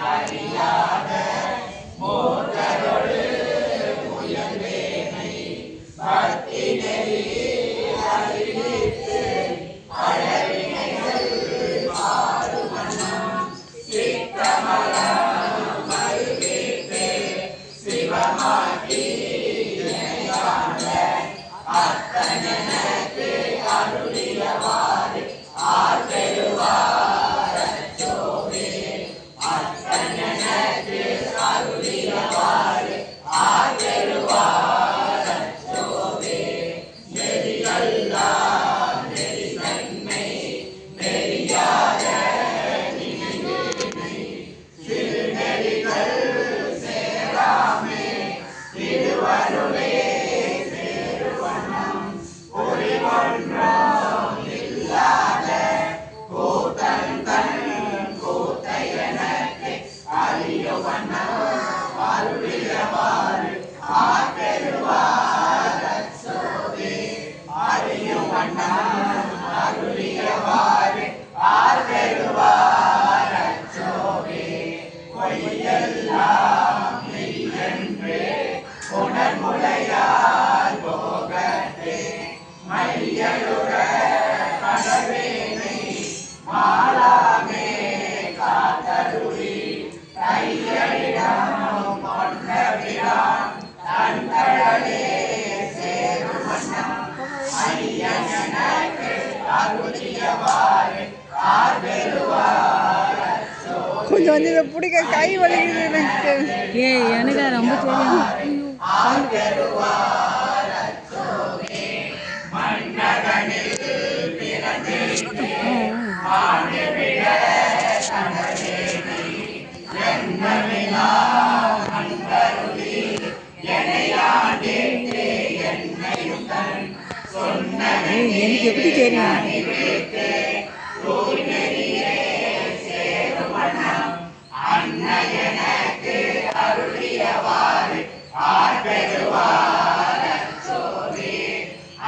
I Maria, Maria. பொய்யெல்லாம் மெய்யென்று உணர்முலையார் போகத்தே மையலுற கடவேனை மாலாமே காத்தருளி கையடிடம் கொண்ட விழான் தன்கழலே சேருமன்னம் ஐயனக்கு அருளியவாறு ஆர்வே வந்து இதை பிடிக்க கை வலிக்குது எனக்கு. ஏ எனக்கு ரொம்ப எனக்கு எப்படி தெரியும்? எனக்கு அருளியவாறு ஆட்பெறுவார சோதி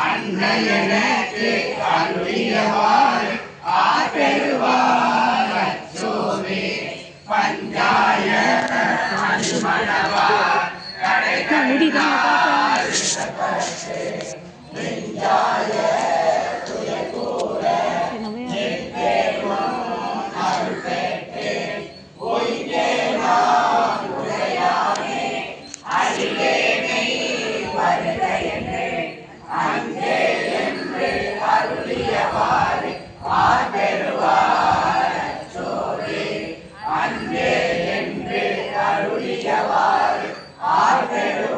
அன்னை எனக்கு அருளியவாறு ஆட்பெறுவார சோதி பஞ்சாய மணவார் கடைதான்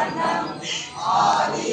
Panam, Ali.